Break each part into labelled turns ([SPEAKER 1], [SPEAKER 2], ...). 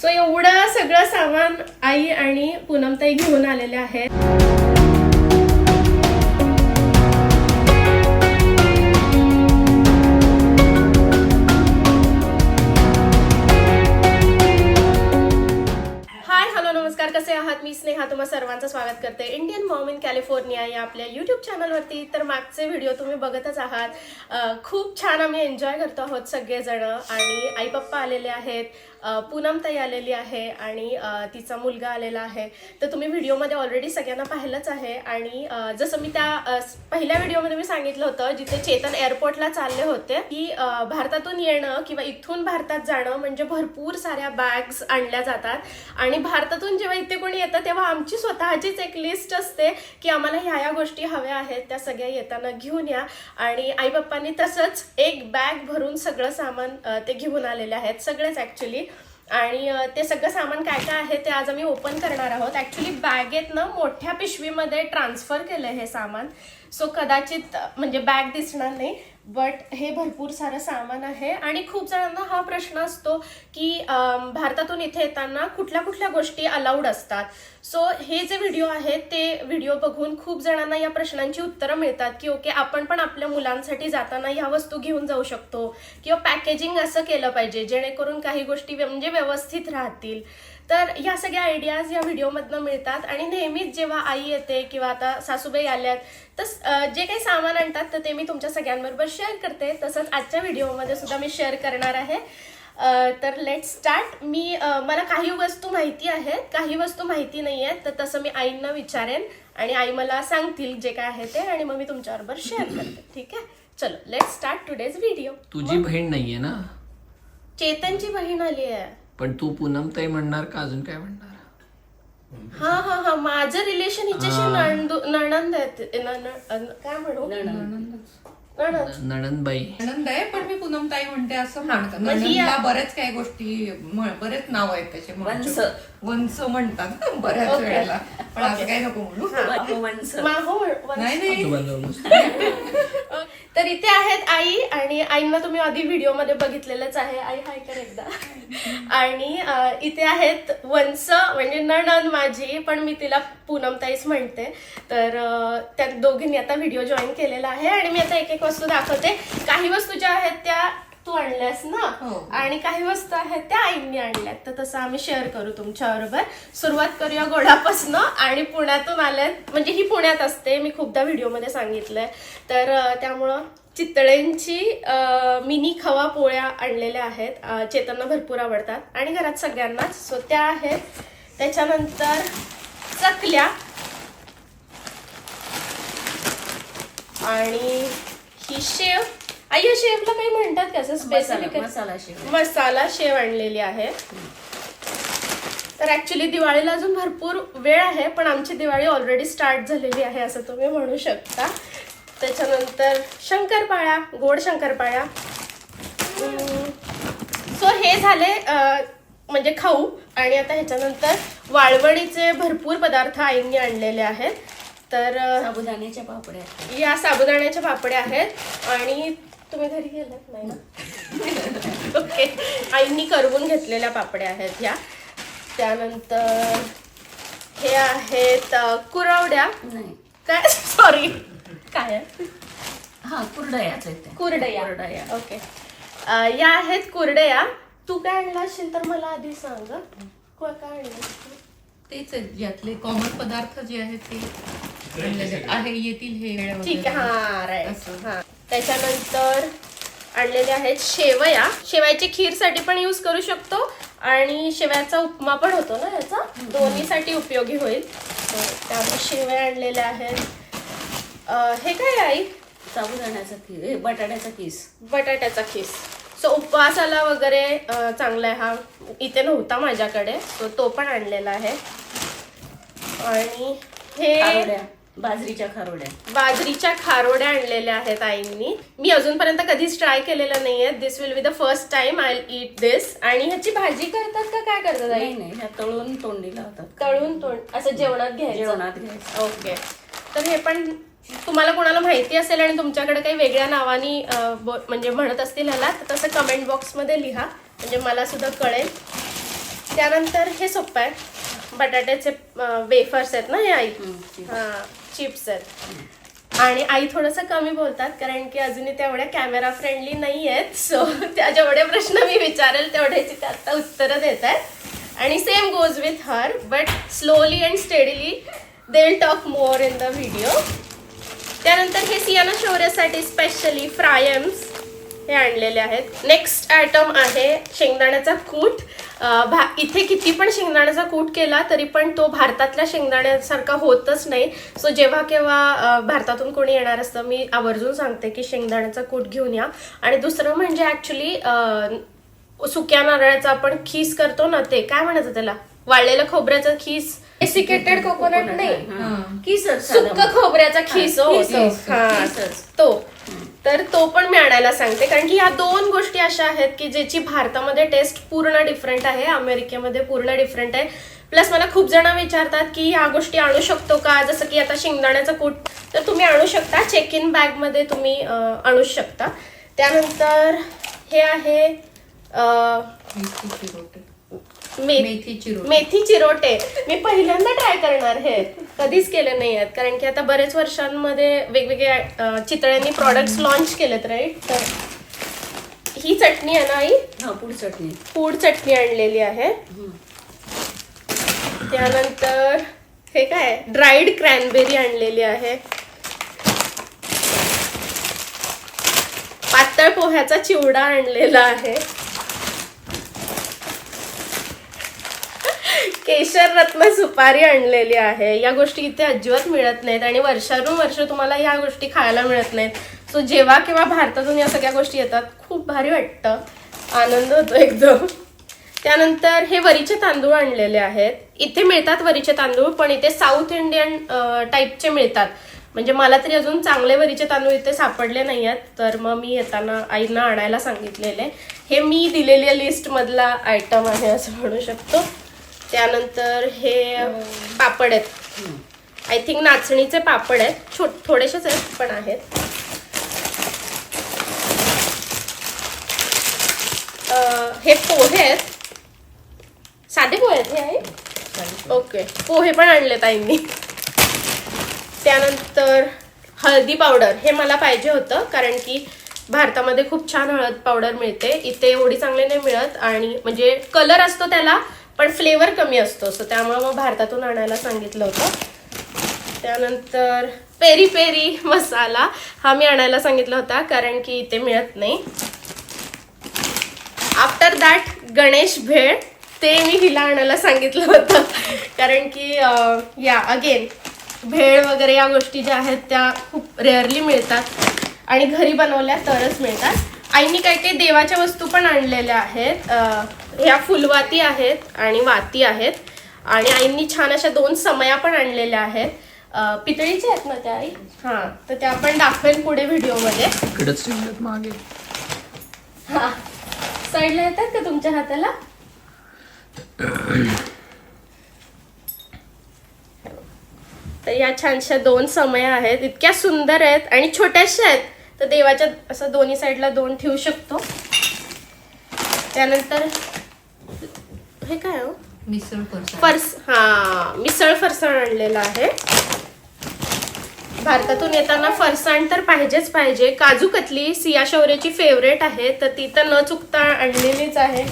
[SPEAKER 1] So एवढं सगळं सामान आई आणि पूनमताई घेऊन आलेले आहेत. हाय हॅलो नमस्कार. कसे आहात? मी स्नेहा. तुम्हा सर्वांचं स्वागत करते. इंडियन मॉम इन कॅलिफोर्निया या आपल्या युट्यूब चॅनलवरती तर मागचे व्हिडिओ तुम्ही बघतच आहात. खूप छान आम्ही एन्जॉय करतो आहोत सगळेजण. आणि आई पप्पा आलेले आहेत. पूनम पूनमताई आलेली आहे आणि तिचा मुलगा आलेला आहे. तर तुम्ही व्हिडिओमध्ये ऑलरेडी सगळ्यांना पाहिलंच आहे आणि जसं मी त्या पहिल्या व्हिडिओमध्ये मी सांगितलं होतं जिथे चेतन एअरपोर्टला चालले होते की भारतातून येणं किंवा इथून भारतात जाणं म्हणजे भरपूर साऱ्या बॅग्स आणल्या जातात. आणि भारतातून जेव्हा इथे कोणी येतं तेव्हा आमची स्वतःचीच एक लिस्ट असते की आम्हाला ह्या ह्या गोष्टी हव्या आहेत त्या सगळ्या येताना घेऊन या. आणि आई बाप्पांनी तसंच एक बॅग भरून सगळं सामान ते घेऊन आलेले आहेत सगळेच ऍक्च्युली आणि ते सगळं सामान काय काय आहे ते आज आम्ही ओपन करणार आहोत. ऍक्च्युली बॅगेतनं मोठ्या पिशवीमध्ये ट्रान्सफर केलंय हे सामान. सो कदाचित म्हणजे बॅग दिसणार नाही. बट हे भरपूर सारं सामान आहे आणि खूप जणांना हा प्रश्न असतो की भारतातून इथे येताना कुठल्या कुठल्या गोष्टी अलाउड असतात. सो हे जे व्हिडिओ आहेत ते व्हिडिओ बघून खूप जणांना या प्रश्नांची उत्तरं मिळतात की ओके आपण पण आपल्या मुलांसाठी जाताना ह्या वस्तू घेऊन जाऊ शकतो. किंवा पॅकेजिंग असं केलं पाहिजे जेणेकरून काही गोष्टी म्हणजे व्यवस्थित राहतील. तर ह्या सगळ्या आयडियाज या व्हिडिओमधनं मिळतात. आणि नेहमीच जेव्हा आई येते किंवा आता सासूबाई आल्यात तर जे काही सामान आणतात तर ते मी तुमच्या सगळ्यांबरोबर शेअर करते. तसंच आजच्या व्हिडिओमध्ये सुद्धा मी शेअर करणार आहे. तर लेट स्टार्ट मी मला काही वस्तू माहिती आहेत काही वस्तू माहिती नाही आहेत तर तसं मी आईंना विचारेन आणि आई मला सांगतील जे काय आहे ते आणि मग मी तुमच्याबरोबर शेअर करते. ठीक आहे? चलो लेट स्टार्ट टुडेज व्हिडिओ
[SPEAKER 2] तुझी बहीण नाहीये ना?
[SPEAKER 1] चेतनची बहीण आली आहे.
[SPEAKER 2] पण तू पूनमताई म्हणणार का अजून काय म्हणणार?
[SPEAKER 1] हा हा हा माझं रिलेशन हिच्याशी नणदू- नणंद आहेत. काय म्हणू? नणंद.
[SPEAKER 2] नणंदबाई.
[SPEAKER 3] आनंद आहे पण मी पूनम ताई म्हणते असं म्हणतात. नणंदला बरेच काही गोष्टी बरेच नाव आहेत त्याचे
[SPEAKER 4] वंश.
[SPEAKER 3] वंश म्हणतात बऱ्याच. वेळेला. पण असं काही नको म्हणू.
[SPEAKER 1] माहो.
[SPEAKER 3] नाही नाही.
[SPEAKER 1] तर इथे आहेत आई आणि आईंना तुम्ही आधी व्हिडिओमध्ये बघितलेलंच आहे. आई हाय कर एकदा. आणि इथे आहेत वंस म्हणजे नणन माझी पण मी तिला पूनमताईच म्हणते. तर त्या दोघींनी आता व्हिडिओ जॉईन केलेला आहे आणि मी आता एक एक वस्तू दाखवते. काही वस्तू ज्या आहेत त्या तू आणल्यास ना
[SPEAKER 3] हो.
[SPEAKER 1] आणि काही वस्तू आहेत त्या आईंनी आणल्यात. तर तसं आम्ही शेअर करू तुमच्या बरोबर सुरुवात करूया गोडापासनं आणि पुण्यातून आल्यात. म्हणजे ही पुण्यात असते. मी खूपदा व्हिडिओमध्ये सांगितलंय. तर त्यामुळं चितळेंची मिनी खवा पोळ्या आणलेल्या आहेत. अं, चेतनना भरपूर आवडतात. आणि घरात सगळ्यांनाच. सो त्या आहेत. त्याच्यानंतर चकल्या. आणि ही शेव. आई या शेवला काही म्हणतात का असं
[SPEAKER 4] मसाला
[SPEAKER 1] स्पेसिफिक
[SPEAKER 4] मसाला शेव
[SPEAKER 1] मसाला शेव आणलेली आहे. तर ऍक्च्युली दिवाळीला अजून भरपूर वेळ आहे पण आमची दिवाळी ऑलरेडी स्टार्ट झालेली आहे असं तुम्ही म्हणू शकता. त्याच्यानंतर शंकरपाळ्या गोड शंकरपाळ्या सो हे झाले म्हणजे खाऊ. आणि आता ह्याच्यानंतर वाळवणीचे भरपूर पदार्थ आईंनी आणलेले आहेत. तर
[SPEAKER 4] साबुदाण्याच्या पापड्या.
[SPEAKER 1] या साबुदाण्याच्या पापड्या आहेत. आणि तुम्ही घरी गेलात? नाही ना? ओके. आईंनी करवून घेतलेल्या पापड्या आहेत ह्या. त्यानंतर हे आहेत कुरवड्या.
[SPEAKER 4] नाही.
[SPEAKER 1] काय? सॉरी काय आहे?
[SPEAKER 4] हा कुरडयाच आहेत.
[SPEAKER 1] कुरडया.
[SPEAKER 4] कुरडया.
[SPEAKER 1] ओके. या आहेत कुरडया. तू काय आणला असेल तर मला आधी सांग. को- काय आणलं
[SPEAKER 3] तेच आहेत यातले कॉमन पदार्थ जे आहेत ते. आहे येतील हे
[SPEAKER 1] ठीक आहे. हा राईट.
[SPEAKER 3] असं.
[SPEAKER 1] हा. त्याच्यानंतर आणलेले आहेत शेवया. शेवयाची खीरसाठी पण यूज करू शकतो आणि शेवयाचा उपमा पण होतो ना याचा? दोन्हीसाठी उपयोगी होईल. त्यामुळे शेवया आणलेल्या आहेत. हे काय आई?
[SPEAKER 4] साबुदाण्याचा खीर हे बटाट्याचा किस
[SPEAKER 1] बटाट्याचा खीस. सो उपवासाला वगैरे चांगला आहे हा इथे नव्हता माझ्याकडे. सो तो पण आणलेला आहे. आणि हे
[SPEAKER 4] बाजरीच्या खारोड्या.
[SPEAKER 1] बाजरीच्या खारोड्या आणलेल्या आहेत आईंनी. मी अजूनपर्यंत कधीच ट्राय केलेलं नाहीये. This will be the first time I eat this आणि ह्याची भाजी करतात का? काय करतात आई?
[SPEAKER 4] नाही नाही. ह्या तळून तोंडी लावतात.
[SPEAKER 1] तळून तोंड. असं जेवणात घ्यायचं?
[SPEAKER 4] जेवणात घ्यायचं.
[SPEAKER 1] ओके तर हे पण तुम्हाला कोणाला माहिती असेल आणि तुमच्याकडे काही वेगळ्या नावानी म्हणजे म्हणत असतील ह्याला तर तसं कमेंट बॉक्समध्ये लिहा. म्हणजे मला सुद्धा कळेल. त्यानंतर हे सोपं आहे. बटाट्याचे वेफर्स आहेत ना हे आई. हा. चिप्स आहेत. आणि आई थोडंसं कमी बोलतात कारण की अजूनही तेवढ्या कॅमेरा फ्रेंडली नाही आहेत. सो त्या जेवढे प्रश्न मी विचारेल तेवढ्याची ते आता उत्तरं देत आहेत. आणि same goes with her but slowly and steadily they will talk more in the video त्यानंतर हे सियाना शौर्यासाठी स्पेशली फ्रायम्स हे आणलेले आहेत. नेक्स्ट आयटम आहे शेंगदाण्याचा कूट. भा इथे किती पण शेंगदाण्याचा कूट केला तरी पण तो भारतातल्या शेंगदाण्यासारखा होतच नाही. सो जेव्हा केव्हा भारतातून कोणी येणार असतं मी आवर्जून सांगते की शेंगदाण्याचा कूट घेऊन या. आणि दुसरं म्हणजे ऍक्च्युली सुक्या नारळाचा आपण खीस करतो ना ते काय म्हणायचं त्याला? वाळलेलं खोबऱ्याचं खीस? एसिकेटेड कोकोनट नाही.
[SPEAKER 3] हा.
[SPEAKER 4] किसच
[SPEAKER 1] सुक्क खोबऱ्याचा खीस हो.
[SPEAKER 4] खीस,
[SPEAKER 1] तो. तर तो पण मी आणायला सांगते. कारण की ह्या दोन गोष्टी अशा आहेत की ज्याची भारतामध्ये टेस्ट पूर्ण डिफरंट आहे अमेरिकेमध्ये पूर्ण डिफरंट आहे. प्लस मला खूप जण विचारतात की ह्या गोष्टी आणू शकतो का? जसं की आता शेंगदाण्याचं कूट तर तुम्ही आणू शकता. चेक इन बॅगमध्ये तुम्ही आणू शकता. त्यानंतर हे आहे
[SPEAKER 3] मेथी चिरोटे मेथी चिरोटे
[SPEAKER 1] मी पहिल्यांदा ट्राय करणार हे. कधीच केले नाही आहेत कारण की आता बरेच वर्षांमध्ये वेगवेगळे अं, चितळ्यांनी प्रॉडक्ट्स लॉन्च केलेत राईट तर ही चटणी आहे ना आई?
[SPEAKER 4] हा पूड चटणी.
[SPEAKER 1] फूड चटणी आणलेली आहे. त्यानंतर हे काय? ड्राईड क्रॅनबेरी आणलेली आहे. पातळ पोह्याचा चिवडा आणलेला आहे. केशर रत्न सुपारी आणलेली आहे. या गोष्टी इथे अजिबात मिळत नाहीत आणि वर्षानुवर्ष वर्ष तुम्हाला या गोष्टी खायला मिळत नाहीत. सो जेव्हा केव्हा भारतातून या सगळ्या गोष्टी येतात खूप भारी वाटतं. आनंद होतो एकदम. त्यानंतर हे वरीचे तांदूळ आणलेले आहेत. इथे मिळतात वरीचे तांदूळ पण इथे साऊथ इंडियन टाईपचे मिळतात. म्हणजे मला तरी अजून चांगले वरीचे तांदूळ इथे सापडले नाही आहेत तर मग मी येताना आईना आणायला सांगितलेले. हे मी दिलेल्या लिस्टमधला आयटम आहे असं म्हणू शकतो. त्यानंतर हे पापड आहेत. आय थिंक नाचणीचे पापड आहेत. छोट थोडेसेच आहेत पण आहेत. हे पोहे आहेत. साधे पोहे आहेत हे आहे ओके पोहे. पण आणलेत आईंनी. त्यानंतर हळदी पावडर हे मला पाहिजे होतं कारण की भारतामध्ये खूप छान हळद पावडर मिळते. इथे एवढी चांगली नाही मिळत आणि म्हणजे कलर असतो त्याला पण फ्लेवर कमी असतो सो त्यामुळे मग भारतातून आणायला सांगितलं होतं. त्यानंतर पेरी पेरी मसाला हा मी आणायला सांगितला होता कारण की इथे मिळत नाही. आफ्टर दॅट गणेश भेळ ते मी हिला आणायला सांगितलं होतं. कारण की या अगेन भेळ वगैरे या गोष्टी ज्या आहेत त्या खूप रेअरली मिळतात आणि घरी बनवल्या तरच मिळतात. आईनी काही काही देवाच्या वस्तू पण आणलेल्या आहेत. ह्या फुलवाती आहेत आणि वाती आहेत. आणि आईंनी छान अशा दोन समया पण आणलेल्या आहेत. पितळीच्या आहेत ना त्या आई? हां तर त्या आपण दाखवेल पुढे व्हिडिओमध्ये.
[SPEAKER 2] मागे.
[SPEAKER 1] हा. साईडला येतात का तुमच्या हाताला? तर या छानशा दोन समय आहेत. इतक्या सुंदर आहेत आणि छोट्याशा आहेत. तर देवाच्या असं दोन्ही साईडला दोन ठेवू शकतो. त्यानंतर हे काय हो?
[SPEAKER 3] मिसळ
[SPEAKER 1] फरस हा मिसळ फरसाण आणलेला आहे. भारतातून येताना फरसाण तर पाहिजेच पाहिजे. काजू कतली सिया शौर्याची फेवरेट आहे तर ती तर न चुकता आणलेलीच आहे.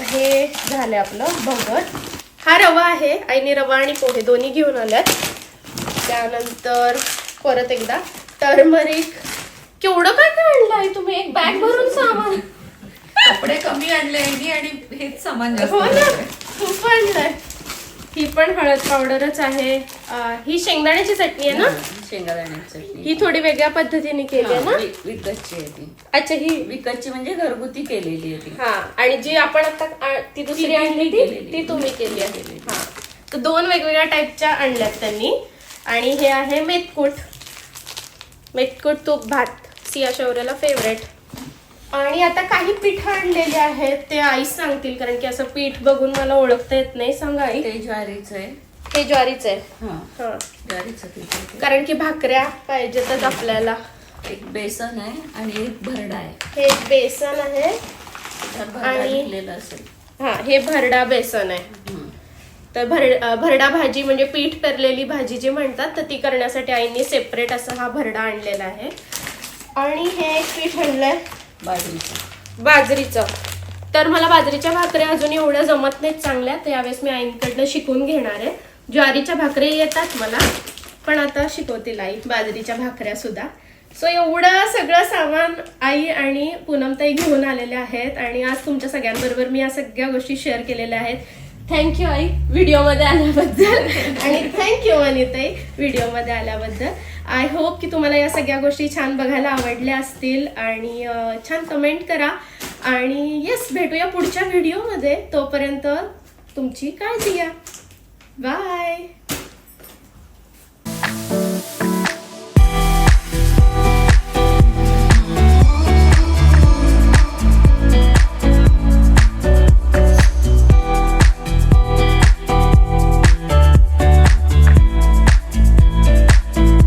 [SPEAKER 1] हे झालं आपलं भगर हा रवा आहे आईने रवा आणि पोहे दोन्ही घेऊन आल्यात. त्यानंतर परत एकदा टर्मरिक. केवढं काय काय आणलं आहे तुम्ही? एक बॅग भरून सामान.
[SPEAKER 3] कपडे कमी आणले आणि हेच सामान जास्त
[SPEAKER 1] हो ना.
[SPEAKER 3] आणलंय.
[SPEAKER 1] खूप आणलंय. ही पण हळद पावडरच आहे. अं, ही शेंगदाण्याची चटणी आहे ना?
[SPEAKER 4] शेंगादाण्याची चटणी.
[SPEAKER 1] ही थोडी वेगळ्या पद्धतीने केली आहे
[SPEAKER 4] हा,
[SPEAKER 1] ना?
[SPEAKER 4] वि- विकतची आहे ती.
[SPEAKER 1] अच्छा ही
[SPEAKER 4] विकतची म्हणजे घरगुती केलेली आहे ती.
[SPEAKER 1] हा आणि जी आपण आता आ- ती दुसरी
[SPEAKER 4] ती
[SPEAKER 1] आणली ती
[SPEAKER 4] केलेली.
[SPEAKER 1] ती तुम्ही केली आहे.
[SPEAKER 4] केलेली.
[SPEAKER 1] हा. तर दोन वेगवेगळ्या टाईपच्या आणल्यात त्यांनी. आणि हे आहे मेथकूट. मेथकूट तूप भात. सिया शौर्याला फेवरेट आणि आता काही पीठ आणलेले आहेत ते आईच सांगतील कारण की असं पीठ बघून मला ओळखता येत नाही सांगा आई.
[SPEAKER 4] ते ज्वारीचं आहे.
[SPEAKER 1] हे ज्वारीचं आहे.
[SPEAKER 4] हा.
[SPEAKER 1] हा.
[SPEAKER 4] ज्वारीचं पीठ आहे ते.
[SPEAKER 1] कारण की भाकऱ्या पाहिजेतच आपल्याला.
[SPEAKER 4] एक बेसन आहे आणि एक भरडा आहे.
[SPEAKER 1] हे एक बेसन आहे.
[SPEAKER 4] भरडा
[SPEAKER 1] आणि-
[SPEAKER 4] घेतलेला असेल.
[SPEAKER 1] हा हे भरडा बेसन आहे. तर भर अं, भरडा भाजी म्हणजे पीठ पेरलेली भाजी जी म्हणतात तर ती करण्यासाठी आईने सेपरेट असा हा भरडा आणलेला आहे. आणि हे एक पीठ आणलंय.
[SPEAKER 4] बाजरीचं.
[SPEAKER 1] बाजरीचं. तर मला बाजरीच्या भाकऱ्या अजून एवढ्या जमत नाहीत चांगल्या तर यावेळेस मी आईंकडनं शिकून घेणार आहे. ज्वारीच्या भाकरी येतात मला पण आता शिकवतील आई बाजरीच्या भाकऱ्या सुद्धा. सो एवढं सगळं सामान आई आणि पूनमताई घेऊन आलेल्या आहेत आणि आज तुमच्या सगळ्यांबरोबर मी या सगळ्या गोष्टी शेअर केलेल्या आहेत. थँक्यू आई. व्हिडिओमध्ये आल्याबद्दल. आणि थँक्यू अनिताई व्हिडिओमध्ये आल्याबद्दल. आय होप की तुम्हाला या सगळ्या गोष्टी छान बघायला आवडल्या असतील आणि छान कमेंट करा. आणि येस भेटूया पुढच्या व्हिडिओमध्ये तोपर्यंत तुमची काळजी घ्या. बाय